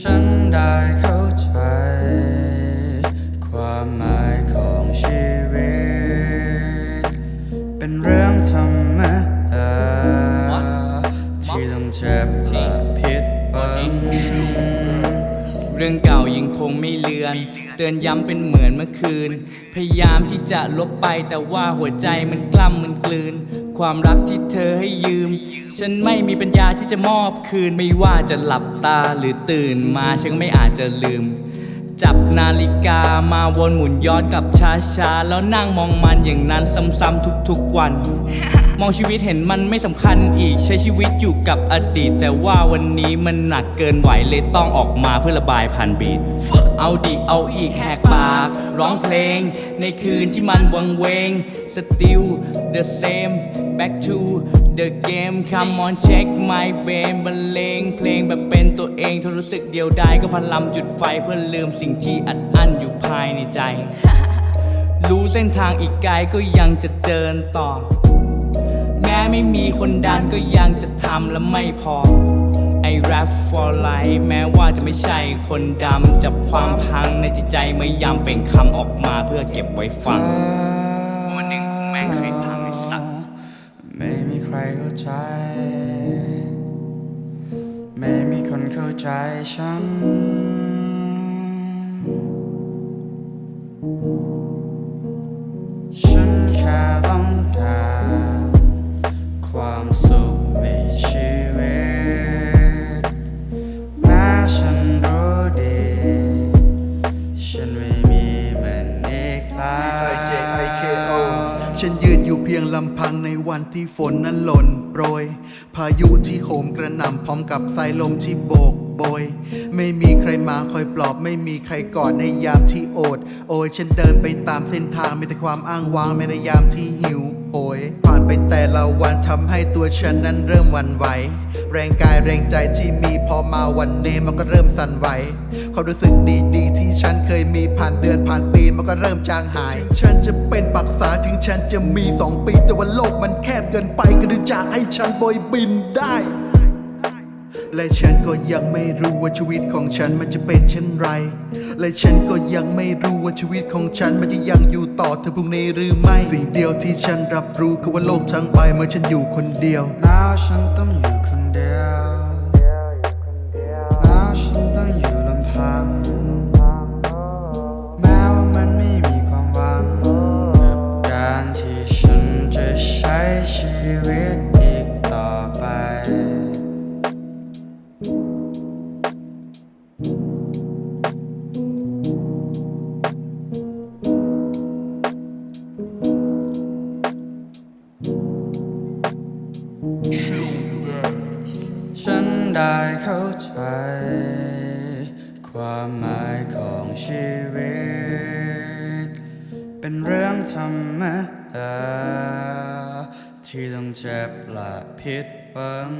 ฉันได้เข้าใจ ความหมายของชีวิต เป็นเรื่องธรรมดาที่ต้องเจ็บและผิดหวังเรื่องเก่ายังคงไม่เลือน เตือนย้ำเป็นเหมือนเมื่อคืน พยายามที่จะลบไปแต่ว่าหัวใจมันกล้ำมันกลืน ความรักที่เธอให้ยืม ฉันไม่มีปัญญาที่จะมอบคืน ไม่ว่าจะหลับตาหรือตื่นมาฉันก็ไม่อาจจะลืม จับนาฬิกามาวนหมุนย้อนกลับช้าๆ แล้วนั่งมองมันอย่างนั้นซ้ำๆทุกๆวัน มองชีวิตเห็นมันไม่สำคัญอีกใช้ชีวิตอยู่กับอดีต แต่ว่าวันนี้มันหนักเกินไหวเลยต้องออกมาเพื่อระบายผ่านบีทเอาดิเอาอีกแหกปาก ร้องเพลง ในคืนที่มันวังเวง still the same back to the game come on check my brain บรรเลงเพลงแบบเป็นตัวเองทนรู้สึกเดียวดายก็พลัมจุดไฟเพื่อลืมสิ่งที่อัดอั้นอยู่ภายในใจ รู้เส้นทางอีกไกลก็ยังจะเดินต่อ ไม่มีคนดันก็ยังจะทำและไม่พอไอ rap for life แม้ว่าจะไม่ใช่คนดำจับความพังในจิตใจเมื่อยำเป็นคำออกมาเพื่อเก็บไว้ฟังวันหนึ่งแม่งเคยทำให้สักไม่มีใครเข้าใจ ไม่มีคนเข้าใจฉัน I J I K O ฉันยืนอยู่เพียงลำพังในวันที่ฝนนั้นหล่นโปรย พายุที่โหมกระหน่ำพร้อมกับสายลมที่โบกโบย ไม่มีใครมาคอยปลอบ ไม่มีใครกอดในยามที่โอด โอยฉันเดินไปตามเส้นทางมีแต่ความอ้างว้างไม่ในยามที่หิวโหยผ่าน ไปแต่ละวันทำให้ตัวฉันนั้นเริ่มวันไหว แรงกายแรงใจที่มีพอมาวันนี้มันก็เริ่มสั่นไหวความรู้สึกดีๆ ที่ฉันเคยมีผ่านเดือนผ่านปีมันก็เริ่มจางหายถึงฉันจะเป็นปักษาถึงฉันจะมีสองปีแต่ว่าโลกมันแคบเกินไปก็ดูจากให้ฉันโบยบินได้ และฉันก็ยังไม่รู้ว่าชีวิตของฉันมันจะเป็นเช่นไร และฉันก็ยังไม่รู้ว่าชีวิตของฉันมันจะยังอยู่ต่อถึงพรุ่งนี้หรือไม่ สิ่งเดียวที่ฉันรับรู้คือว่าโลกทั้งใบเมื่อฉันอยู่คนเดียว now ฉันต้องอยู่คน ฉันได้เข้าใจ ความหมายของชีวิต เป็นเรื่องธรรมดาที่ต้องเจ็บและผิดหวัง